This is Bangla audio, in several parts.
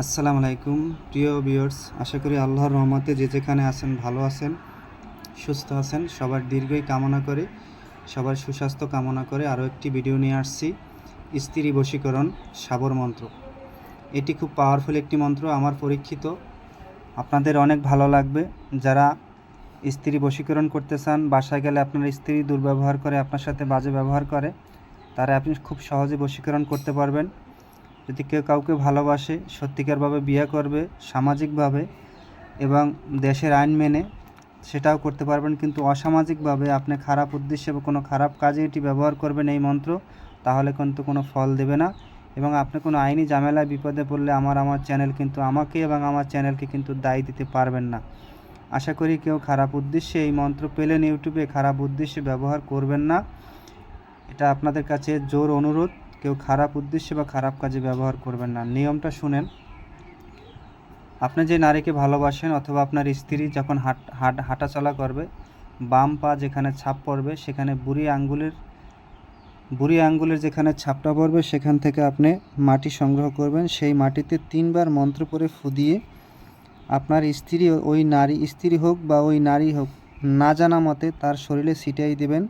আসসালামু আলাইকুম। প্রিয় ভিউয়ার্স, আশা করি আল্লাহর রহমতে যে যেখানে আছেন, ভালো আছেন, সুস্থ আছেন। সবার দীর্ঘই কামনা করে, সবার সুস্বাস্থ্য কামনা করে আরও একটি ভিডিও নিয়ে আসছি, স্ত্রী বশীকরণ সাবর মন্ত্র। এটি খুব পাওয়ারফুল একটি মন্ত্র, আমার পরীক্ষিত। আপনাদের অনেক ভালো লাগবে। যারা স্ত্রী বশীকরণ করতে চান, বাসায় গেলে আপনার স্ত্রী দুর্ব্যবহার করে, আপনার সাথে বাজে ব্যবহার করে, তারা আপনি খুব সহজে বশীকরণ করতে পারবেন। যদি কেউ কাউকে ভালোবাসে, সত্যিকারভাবে বিয়ে করবে, সামাজিকভাবে এবং দেশের আইন মেনে, সেটাও করতে পারবেন। কিন্তু অসামাজিকভাবে আপনি খারাপ উদ্দেশ্যে বা কোনো খারাপ কাজে এটি ব্যবহার করবেন এই মন্ত্র, তাহলে কিন্তু কোনো ফল দেবে না। এবং আপনি কোনো আইনি ঝামেলায় বিপদে পড়লে আমার আমার চ্যানেল কিন্তু আমাকে এবং আমার চ্যানেলকে কিন্তু দায়ী দিতে পারবেন না। আশা করি কেউ খারাপ উদ্দেশ্যে এই মন্ত্র পেলেন ইউটিউবে, খারাপ উদ্দেশ্যে ব্যবহার করবেন না। এটা আপনাদের কাছে জোর অনুরোধ। কেউ খারাপ উদ্দেশ্যে বা খারাপ কাজে ব্যবহার করবেন না। নিয়মটা শুনেন। আপনি যে নারীকে ভালোবাসেন অথবা আপনার স্ত্রী যখন হাট হাট, হাঁটাচলা করবে, বাম পা যেখানে ছাপ পড়বে, সেখানে বুড়ি আঙ্গুলের বুড়ি আঙ্গুলের যেখানে ছাপটা পড়বে, সেখান থেকে আপনি মাটি সংগ্রহ করবেন। সেই মাটিতে তিনবার মন্ত্র পরে ফু দিয়ে আপনার স্ত্রী ওই নারী, স্ত্রী হোক বা ওই নারী হোক, না জানা মতে তার শরীরে ছিটাই দেবেন।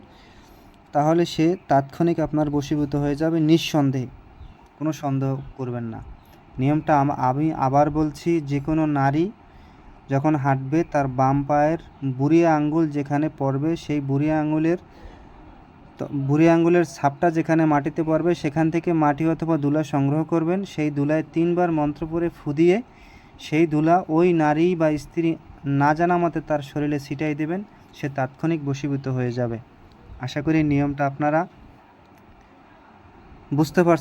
তাহলে সে তাৎক্ষণিক আপনার বশীভূত হয়ে যাবে নিঃসন্দেহে। কোনো সন্দেহ করবেন না। নিয়মটা আমি আবার বলছি যে কোনো নারী যখন হাঁটবে, তার বাম পায়ের বুড়ি আঙ্গুল যেখানে পড়বে, সেই বুড়ি আঙ্গুলের বুড়ি আঙ্গুলের ছাপটা যেখানে মাটিতে পড়বে, সেখান থেকে মাটি অথবা দুলা সংগ্রহ করবেন। সেই দুলায় তিনবার মন্ত্র পড়ে ফুদিয়ে সেই দুলা ওই নারী বা স্ত্রী না জানা মতে তার শরীরে ছিটাই দেবেন। সে তাৎক্ষণিক বশীভূত হয়ে যাবে। আশা করি নিয়মটা আপনারা বুঝতে পারছেন।